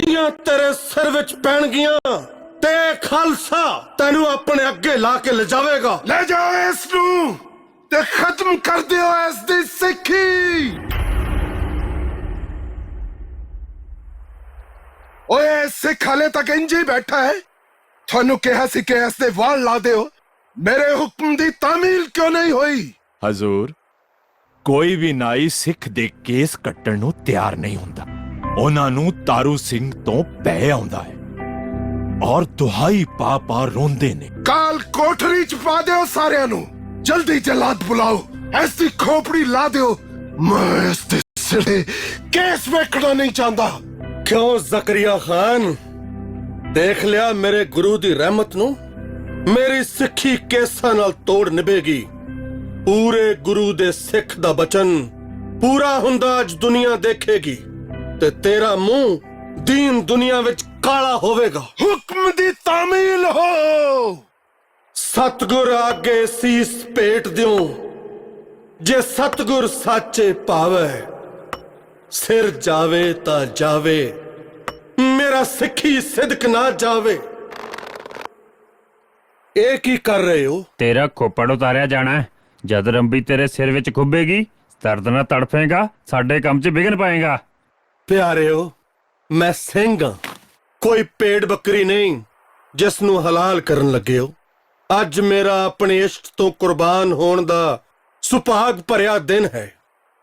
ਤੀਆਂ ਤੇਰੇ ਸਿਰ ਵਿੱਚ ਪੈਣਗੀਆਂ। ਤੇ ਖਾਲਸਾ ਤੈਨੂੰ ਆਪਣੇ ਅੱਗੇ ਲਾ ਕੇ ਲਿਜਾਵੇਗਾ। ਲੈ ਜਾਓ ਇਸ ਨੂੰ ਤੇ ਖਤਮ ਕਰ ਦਿਓ ਇਸ ਦੀ ਸਿੱਖੀ। ਓਏ ਸਿੱਖ ਹਾਲੇ ਤੱਕ ਇੰਜ ਹੀ ਬੈਠਾ ਹੈ। ਤੁਹਾਨੂੰ ਕਿਹਾ ਸੀ ਕਿ ਇਸ ਦੇ ਵਾਲ ਲਾ ਦਿਓ। ਮੇਰੇ ਹੁਕਮ ਦੀ ਤਾਮੀਲ ਕਿਉਂ ਨਹੀਂ ਹੋਈ? ਹਜ਼ੂਰ ਕੋਈ ਵੀ ਨਾਈ ਸਿੱਖ ਦੇ ਕੇਸ ਕੱਟਣ ਨੂੰ ਤਿਆਰ ਨਹੀਂ ਹੁੰਦਾ। ਉਹਨਾਂ ਨੂੰ ਤਾਰੂ ਸਿੰਘ ਤੋਂ ਪੈ ਆਉਂਦਾ ਹੈ। ਔਰ ਦੁਹਾਈ ਪਾ ਪਾ ਰੋਂਦੇ ਨੇ। ਕਾਲ ਕੋਠਰੀ ਚ ਪਾ ਦਿਓ ਸਾਰਿਆਂ ਨੂੰ। ਜਲਦੀ ਜਲਾਦ ਬੁਲਾਓ। ਦੀ ਖੋਪੜੀ ਲਾ ਦਿਓ। ਮੈਂ ਇਸ ਦੇ ਸਿਰੇ ਕੇਸ ਵੇਖਣਾ ਨਹੀਂ ਚਾਹੁੰਦਾ। ਕਿਉਂ ਜ਼ਕਰੀਆ ਖਾਨ? ਦੇਖ ਲਿਆ ਮੇਰੇ ਗੁਰੂ ਦੀ ਰਹਿਮਤ ਨੂੰ। ਮੇਰੀ ਸਿੱਖੀ ਕੇਸਾਂ ਨਾਲ ਤੋੜ ਨਿਭੇਗੀ। ਪੂਰੇ ਗੁਰੂ ਦੇ ਸਿੱਖ ਦਾ ਬਚਨ ਪੂਰਾ ਹੁੰਦਾ ਅੱਜ ਦੁਨੀਆ ਦੇਖੇਗੀ। ਤੇ ਤੇਰਾ ਮੂੰਹ ਦੀਨ ਦੁਨੀਆ ਵਿੱਚ ਕਾਲਾ ਹੋਵੇਗਾ। ਹੁਕਮ ਦੀ ਤਾਮੀਲ ਹੋ। ਸਤਗੁਰ ਆਗੇ ਸੀਸ ਭੇਟ ਦਿਓ। ਜੇ ਸਤਗੁਰ ਸਾਚੇ ਪਾਵੇ ਸਿਰ ਜਾਵੇ ਤਾਂ ਜਾਵੇ। ਮੇਰਾ ਸਿੱਖੀ ਸਿਦਕ ਨਾ ਜਾਵੇ। ਇਹ ਕੀ ਕਰ ਰਹੇ ਹੋ? ਤੇਰਾ ਖੋਪੜ ਉਤਾਰਿਆ ਜਾਣਾ ਹੈ। ਜਦ ਰੰਬੀ ਤੇਰੇ ਸਿਰ ਵਿੱਚ ਖੁੱਬੇਗੀ ਦਰਦ ਨਾਲ ਤੜਫੇਗਾ ਸਾਡੇ ਕੰਮ 'ਚ ਵਿਘਨ ਪਾਏਗਾ। ਪਿਆਰਿਓ, ਮੈਂ ਸਿੰਘ ਹਾਂ। ਕੋਈ ਪੇੜ ਬੱਕਰੀ ਨਹੀਂ, ਜਿਸ ਨੂੰ ਹਲਾਲ ਕਰਨ ਲੱਗੇ ਹੋ ਅੱਜ ਮੇਰਾ ਆਪਣੇ ਇਸ਼ਟ ਤੋਂ ਕੁਰਬਾਨ ਹੋਣ ਦਾ ਸੁਭਾਗ ਭਰਿਆ ਦਿਨ ਹੈ।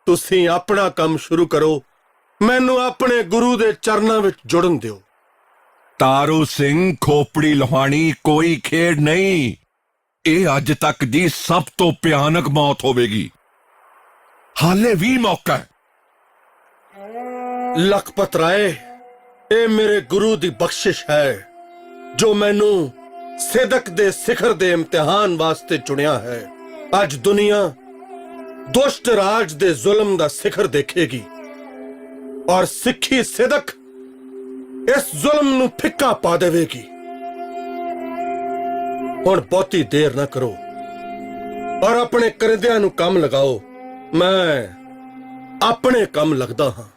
ਤੁਸੀਂ ਆਪਣਾ ਕੰਮ ਸ਼ੁਰੂ ਕਰੋ, ਮੈਨੂੰ ਆਪਣੇ ਗੁਰੂ ਦੇ ਚਰਨਾਂ ਵਿੱਚ ਜੁੜਨ ਦਿਓ। ਤਾਰੂ ਸਿੰਘ, ਖੋਪੜੀ ਲੋਹਾਣੀ, ਕੋਈ ਖੇਡ ਨਹੀਂ। ਇਹ ਅੱਜ ਤੱਕ ਦੀ ਸਭ ਤੋਂ ਭਿਆਨਕ ਮੌਤ ਹੋਵੇਗੀ। ਹਾਲੇ ਵੀ ਮੌਕਾ ਹੈ। ਲਖਪਤ ਰਾਏ ਇਹ ਮੇਰੇ ਗੁਰੂ ਦੀ ਬਖਸ਼ਿਸ਼ ਹੈ, ਜੋ ਮੈਨੂੰ ਸਿਦਕ ਦੇ ਸਿਖਰ ਦੇ ਇਮਤਿਹਾਨ ਵਾਸਤੇ ਚੁਣਿਆ ਹੈ। ਅੱਜ ਦੁਨੀਆ ਦੁਸ਼ਟ ਰਾਜ ਦੇ ਜ਼ੁਲਮ ਦਾ ਸਿਖਰ ਦੇਖੇਗੀ ਔਰ ਸਿੱਖੀ ਸਿਦਕ ਇਸ ਜ਼ੁਲਮ ਨੂੰ ਫਿੱਕਾ ਪਾ ਦੇਵੇਗੀ। ਹੁਣ ਬਹੁਤੀ ਦੇਰ ਨਾ ਕਰੋ ਔਰ ਆਪਣੇ ਕਰਦਿਆਂ ਨੂੰ ਕੰਮ ਲਗਾਓ। ਮੈਂ ਆਪਣੇ ਕੰਮ ਲੱਗਦਾ ਹਾਂ।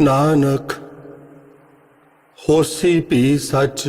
ਨਾਨਕ ਹੋਸੀ ਵੀ ਸੱਚ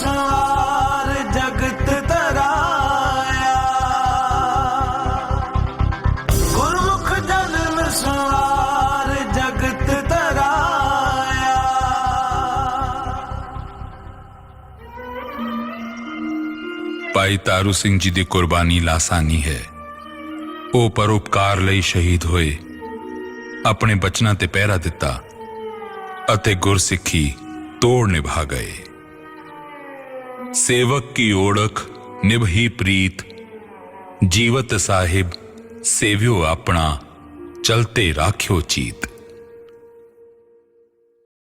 ਜਨਮ ਜਗਤ ਤਰਾਇਆ। ਗੁਰਮੁਖ ਜਨਮ ਸਵਾਰ ਜਗਤ ਤਰਾਇਆ। ਭਾਈ ਤਾਰੂ ਸਿੰਘ ਜੀ ਦੀ ਕੁਰਬਾਨੀ ਲਾਸਾਨੀ ਹੈ। ਉਹ ਪਰਉਪਕਾਰ ਲਈ ਸ਼ਹੀਦ ਹੋਏ। ਆਪਣੇ ਬਚਨਾਂ ਤੇ ਪਹਿਰਾ ਦਿੱਤਾ ਅਤੇ ਗੁਰਸਿੱਖੀ ਤੋੜ ਨਿਭਾ ਗਏ। ਸੇਵਕ ਕੀ ਓੜਖ ਨਿਭਹੀ ਪ੍ਰੀਤ। ਜੀਵਤ ਸਾਹਿਬ ਸੇਵਿਓ ਆਪਣਾ ਚਲਤੇ ਰਾਖਿਓ ਚੀਤ।